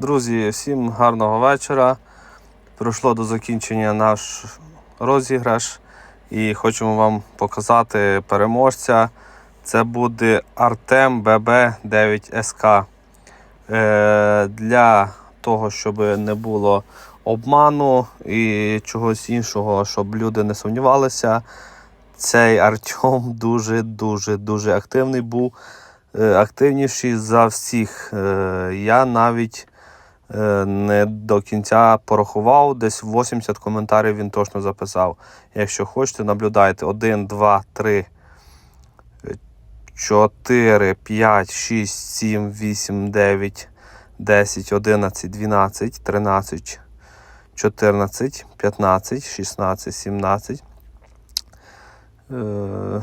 Друзі, всім гарного вечора. Прийшло до закінчення наш розіграш і хочемо вам показати переможця. Це буде Артем ББ9СК. Е, Для того, щоб не було обману і чогось іншого, щоб люди не сумнівалися. Цей Артем дуже дуже активний був. Е, Активніший за всіх. Е, Я навіть не до кінця порахував, десь 80 коментарів він точно записав. Якщо хочете, наблюдайте. 1, 2, 3, 4, 5, 6, 7, 8, 9, 10, 11, 12, 13, 14, 15, 16, 17. е,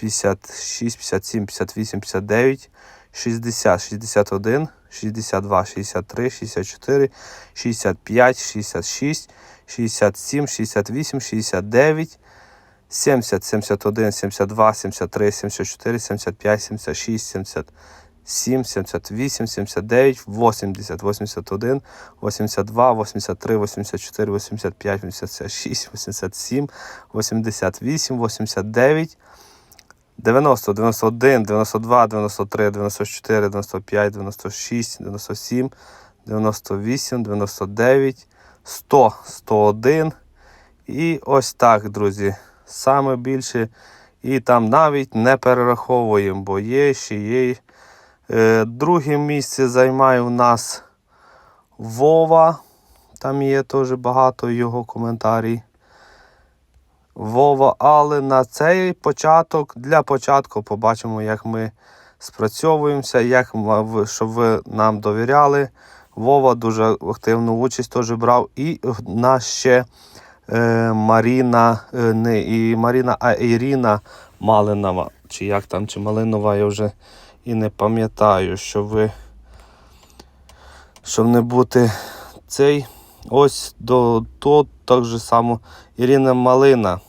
56, 57, 58, 59, 60, 61, 62, 63, 64, 65, 66, 67, 68, 69, 70, 71, 72, 73, 74, 75, 76, 77, 78, 79, 80, 81, 82, 83, 84, 85, 86, 87, 88, 89, 90, 91, 92, 93, 94, 95, 96, 97, 98, 99, 100, 101. І ось так, друзі. Саме більше. І там навіть не перераховуємо, бо є ще є. Е, друге місце займає у нас Вова. Там є теж багато його коментарів. Вова, але на цей початок, для початку побачимо, як ми спрацьовуємося, як щоб ви нам довіряли. Вова дуже активну участь теж брав. І в нас ще е, Маріна, е, не і Маріна, а Ірина Малинова. Чи як там, чи Малинова, я вже і не пам'ятаю, що ви. Щоб не бути цей. Ось до то так же само Ірина Малина.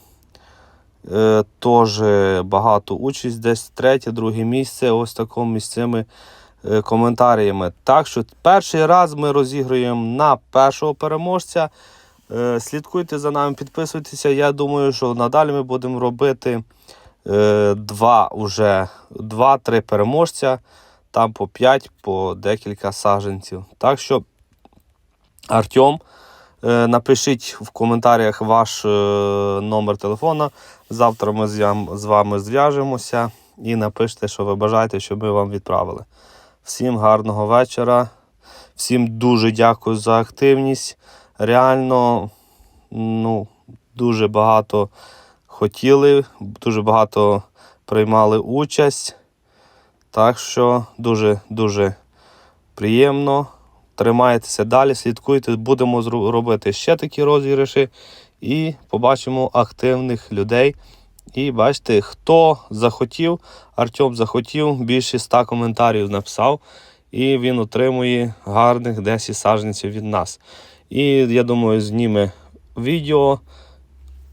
Е, теж багато участь, десь третє, друге місце, ось такому місцями е, коментарями. Так що перший раз ми розігруємо на першого переможця. Е, слідкуйте за нами, підписуйтеся. Я думаю, що надалі ми будемо робити е, два уже, два-три переможця, там по 5, по декілька саженців. Так що, Артем, е, напишіть в коментарях ваш е, номер телефона. Завтра ми з вами зв'яжемося і напишіть, що ви бажаєте, щоб ми вам відправили. Всім гарного вечора. Всім дуже дякую за активність. Реально, ну, дуже багато хотіли, дуже багато приймали участь. Так що дуже-дуже приємно. Тримайтеся далі, слідкуйте, будемо робити ще такі розіграші і побачимо активних людей. І бачите, хто захотів, Артем захотів, більше 100 коментарів написав, і він отримує гарних 10 саджанців від нас. І я думаю, зніме відео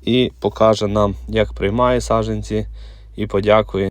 і покаже нам, як приймає саджанці, і подякує.